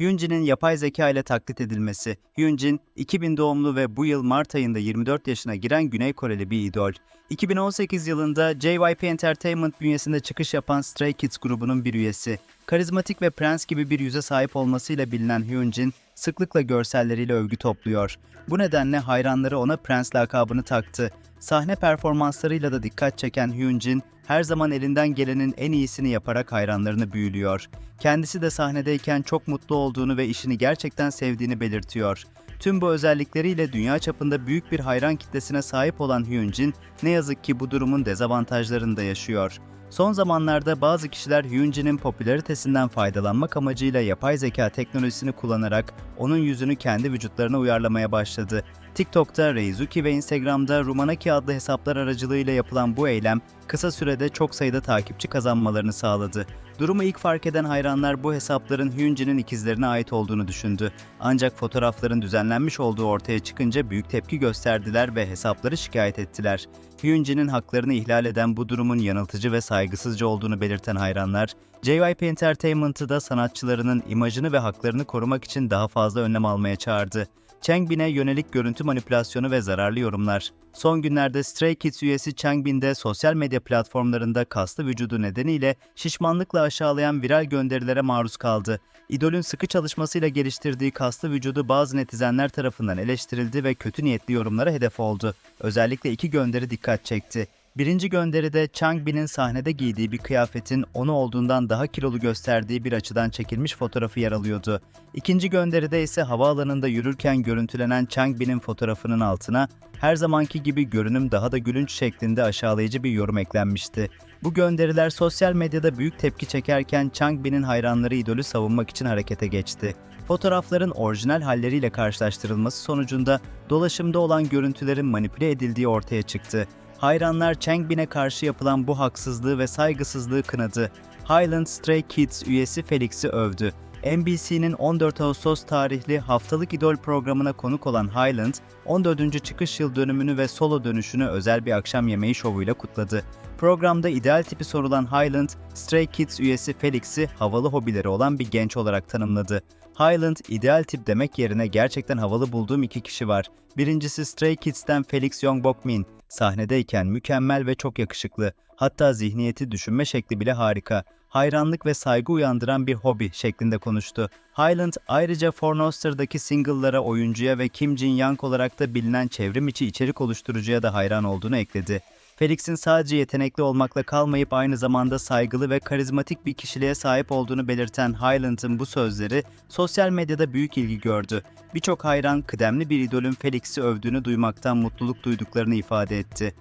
Hyunjin'in yapay zeka ile taklit edilmesi. Hyunjin, 2000 doğumlu ve bu yıl Mart ayında 24 yaşına giren Güney Koreli bir idol. 2018 yılında JYP Entertainment bünyesinde çıkış yapan Stray Kids grubunun bir üyesi. Karizmatik ve prens gibi bir yüze sahip olmasıyla bilinen Hyunjin, sıklıkla görselleriyle övgü topluyor. Bu nedenle hayranları ona prens lakabını taktı. Sahne performanslarıyla da dikkat çeken Hyunjin, her zaman elinden gelenin en iyisini yaparak hayranlarını büyülüyor. Kendisi de sahnedeyken çok mutlu olduğunu ve işini gerçekten sevdiğini belirtiyor. Tüm bu özellikleriyle dünya çapında büyük bir hayran kitlesine sahip olan Hyunjin, ne yazık ki bu durumun dezavantajlarını da yaşıyor. Son zamanlarda bazı kişiler Hyunjin'in popülaritesinden faydalanmak amacıyla yapay zeka teknolojisini kullanarak onun yüzünü kendi vücutlarına uyarlamaya başladı. TikTok'ta, Reizuki ve Instagram'da Rumanaki adlı hesaplar aracılığıyla yapılan bu eylem kısa sürede çok sayıda takipçi kazanmalarını sağladı. Durumu ilk fark eden hayranlar bu hesapların Hyunjin'in ikizlerine ait olduğunu düşündü. Ancak fotoğrafların düzenlenmiş olduğu ortaya çıkınca büyük tepki gösterdiler ve hesapları şikayet ettiler. Hyunjin'in haklarını ihlal eden bu durumun yanıltıcı ve saygısızca olduğunu belirten hayranlar, JYP Entertainment'ı da sanatçılarının imajını ve haklarını korumak için daha fazla önlem almaya çağırdı. Changbin'e yönelik görüntü manipülasyonu ve zararlı yorumlar. Son günlerde Stray Kids üyesi Changbin de sosyal medya platformlarında kaslı vücudu nedeniyle şişmanlıkla aşağılayan viral gönderilere maruz kaldı. İdolün sıkı çalışmasıyla geliştirdiği kaslı vücudu bazı netizenler tarafından eleştirildi ve kötü niyetli yorumlara hedef oldu. Özellikle iki gönderi dikkat çekti. Birinci gönderide Changbin'in sahnede giydiği bir kıyafetin onu olduğundan daha kilolu gösterdiği bir açıdan çekilmiş fotoğrafı yer alıyordu. İkinci gönderide ise havaalanında yürürken görüntülenen Changbin'in fotoğrafının altına her zamanki gibi görünüm daha da gülünç şeklinde aşağılayıcı bir yorum eklenmişti. Bu gönderiler sosyal medyada büyük tepki çekerken Changbin'in hayranları idolü savunmak için harekete geçti. Fotoğrafların orijinal halleriyle karşılaştırılması sonucunda dolaşımda olan görüntülerin manipüle edildiği ortaya çıktı. Hayranlar Changbin'e karşı yapılan bu haksızlığı ve saygısızlığı kınadı. Highland Stray Kids üyesi Felix'i övdü. NBC'nin 14 Ağustos tarihli haftalık idol programına konuk olan Highland, 14. çıkış yıl dönümünü ve solo dönüşünü özel bir akşam yemeği şovuyla kutladı. Programda ideal tipi sorulan Highland, Stray Kids üyesi Felix'i havalı hobileri olan bir genç olarak tanımladı. Highland, ideal tip demek yerine gerçekten havalı bulduğum iki kişi var. Birincisi Stray Kids'ten Felix Yongbok Min. Sahnedeyken mükemmel ve çok yakışıklı. Hatta zihniyeti, düşünme şekli bile harika. Hayranlık ve saygı uyandıran bir hobi şeklinde konuştu. Highland ayrıca For Noster'daki single'lara, oyuncuya ve Kim Jin Young olarak da bilinen çevrim içi içerik oluşturucuya da hayran olduğunu ekledi. Felix'in sadece yetenekli olmakla kalmayıp aynı zamanda saygılı ve karizmatik bir kişiliğe sahip olduğunu belirten Highland'ın bu sözleri sosyal medyada büyük ilgi gördü. Birçok hayran kıdemli bir idolün Felix'i övdüğünü duymaktan mutluluk duyduklarını ifade etti.